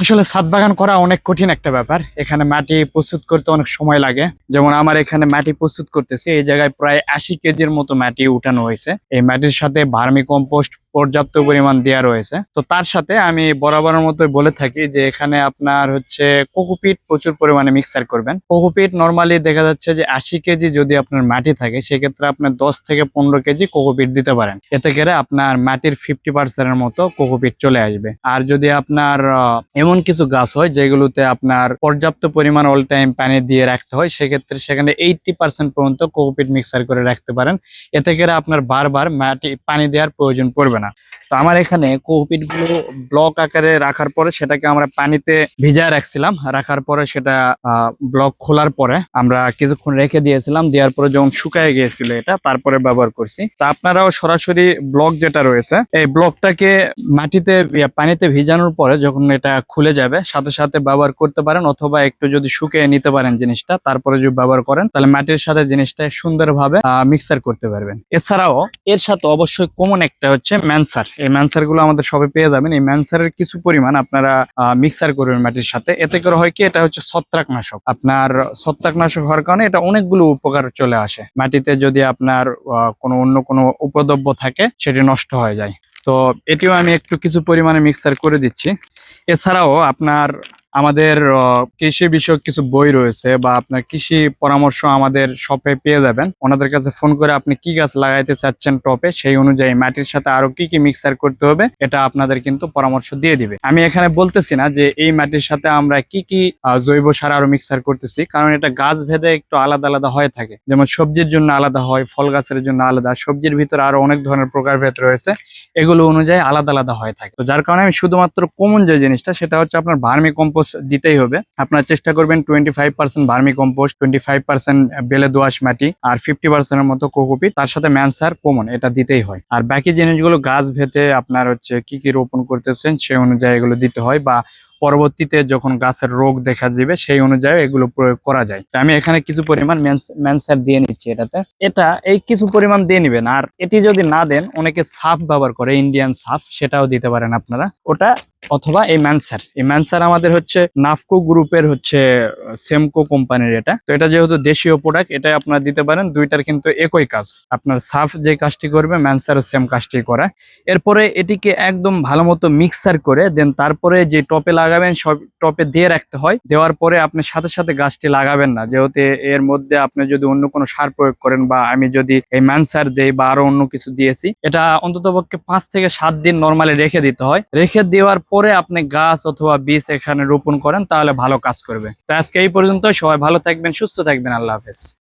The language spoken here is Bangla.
আসলে ছাদ বাগান করা অনেক কঠিন একটা ব্যাপার। এখানে মাটি প্রস্তুত করতে অনেক সময় লাগে। যেমন আমার এখানে মাটি প্রস্তুত করতেছি, এই জায়গায় প্রায় আশি কেজির মতো মাটি উঠানো হয়েছে। এই মাটির সাথে ভার্মি কম্পোস্ট পর্যাপ্ত পরিমাণ দেওয়া রয়েছে। তো তার সাথে আমি বরাবরের মতোই বলে থাকি যে এখানে আপনার হচ্ছে কোকোপিট প্রচুর পরিমাণে মিক্সার করবেন। কোকোপিট নর্মালি দেখা যাচ্ছে যে আশি কেজি যদি আপনার মাটি থাকে, সেক্ষেত্রে আপনার দশ থেকে পনেরো কেজি কোকোপিট দিতে পারেন। এতে করে আপনার মাটির ফিফটি পার্সেন্টের মতো কোকোপিট চলে আসবে। আর যদি আপনার এমন কিছু গাছ হয় যেগুলোতে আপনার পর্যাপ্ত পরিমাণ অল টাইম পানি দিয়ে রাখতে হয়, সেক্ষেত্রে সেখানে এইটটি পার্সেন্ট পর্যন্ত কোকোপিট মিক্সার করে রাখতে পারেন। এতে করে আপনার বারবার মাটি, পানি দেওয়ার প্রয়োজন পড়বে না। তো আমার এখানে কোকোপিটগুলো ব্লক আকারে রাখার পরে সেটাকে আমরা পানিতে ভিজায় রাখছিলাম। রাখার পরে সেটা ব্লক খোলার পরে আমরা কিছুক্ষণ রেখে দিয়েছিলাম। দেওয়ার পরে যখন শুকায় গিয়েছিল এটা, তারপরে ব্যবহার করছি। তা আপনারাও সরাসরি ব্লক যেটা রয়েছে, এই ব্লকটাকে মাটিতে পানিতে ভিজানোর পরে যখন এটা খুলে যাবে, সাথে সাথে ব্যবহার করতে পারেন অথবা একটু যদি শুকিয়ে নিতে পারেন জিনিসটা, তারপরে যদি ব্যবহার করেন, তাহলে মাটির সাথে জিনিসটা সুন্দরভাবে মিক্সার করতে পারবেন। এছাড়াও এর সাথে অবশ্যই কমন একটা হচ্ছে ম্যানসার। এই ম্যানসারগুলো আমাদের সবে পেয়ে যাবেন। এই ম্যানসারের কিছু পরিমাণ আপনারা মিক্সার করবেন মাটির সাথে। এতে করে হয় কি, এটা হচ্ছে ছত্রাকনাশক। আপনার ছত্রাকনাশক হওয়ার কারণে এটা অনেকগুলো উপকার চলে আসে। মাটিতে যদি আপনার কোনো অন্য কোনো উপদ্রব্য থাকে, সেটি নষ্ট হয়ে যায়। তো এটিও আমি একটু কিছু পরিমাণে মিক্সার করে দিচ্ছি। এছাড়াও আপনার আমাদের কৃষি বিষয়ক কিছু বই রয়েছে বা আপনার কৃষি পরামর্শ আমাদের শপে পেয়ে যাবেন। ওনাদের কাছে ফোন করে আপনি কি গাছ লাগাইতে চাচ্ছেন টপে, সেই অনুযায়ী মাটির সাথে আরও কি কি মিক্সার করতে হবে, এটা আপনাদের কিন্তু পরামর্শ দিয়ে দিবে। আমি এখানে বলতেছি না যে এই মাটির সাথে আমরা কি কি জৈব সার আরও মিক্সার করতেছি, কারণ এটা গাছ ভেদে একটু আলাদা আলাদা হয়ে থাকে। যেমন সবজির জন্য আলাদা হয়, ফল গাছের জন্য আলাদা, সবজির ভিতরে আরও অনেক ধরনের প্রকারভেদ রয়েছে, এগুলো অনুযায়ী আলাদা আলাদা হয়ে থাকে। তো যার কারণে আমি শুধুমাত্র কমন যে জিনিসটা, সেটা হচ্ছে আপনার ভার্মি কম্পোস্ট দিতেই হবে। আপনার চেষ্টা করবেন twenty five percent vermicompost twenty five percent বেলে দোআঁশ মাটি আর ফিফটি পার্সেন্টের মতো কোকোপিট তার সাথে ম্যানসার কমন এটা দিতেই হয়। আর বাকি জিনিসগুলো গাছ ভেতে আপনার হচ্ছে কি কি রোপণ করতেছেন সেই অনুযায়ী এগুলো দিতে হয় বা পরবর্তীতে যখন গাছের রোগ দেখা দিবে সেই অনুযায়ী এগুলো প্রয়োগ করা যায়। আমি এখানে কিছু পরিমাণ ম্যানসার দিয়ে নিচ্ছি এটাতে। এটা এই কিছু পরিমাণ দিয়ে নিবেন। আর এটি যদি না দেন, অনেকে সাফ ব্যবহার করে ইন্ডিয়ান সাফ, সেটাও দিতে পারেন আপনারা। ওটা অথবা এই ম্যানসার এই ম্যানসার আমাদের হচ্ছে নাফকো গ্রুপের হচ্ছে সেমকো কোম্পানির এটা। তো এটা যেহেতু দেশীয় প্রোডাক্ট এটা আপনারা দিতে পারেন। দুইটার কিন্তু একই কাজ। আপনার সাফ যে কাজটি করবে ম্যানসারও সেম কাজটি করা। এরপরে এটিকে একদম ভালো মতো মিক্সার করে দেন তারপরে যে টপে লাগাবেন, সব টপে দিয়ে রাখতে হয়। দেওয়ার পরে আপনি সাথে সাথে গাছটি লাগাবেন না। যেহেতু এর মধ্যে আপনি যদি অন্য কোনো সার প্রয়োগ করেন বা আমি যদি এই ম্যানসার দেই বা আরও অন্য কিছু দিয়েছি, এটা অন্তত পক্ষে পাঁচ থেকে সাত দিন নর্মালি রেখে দিতে হয়। রেখে দেওয়ার পরে আপনি গাছ অথবা বীজ এখানে রোপণ করেন, তাহলে ভালো কাজ করবে। তো আজকে এই পর্যন্ত সবাই ভালো থাকবেন, সুস্থ থাকবেন। আল্লাহ হাফেজ।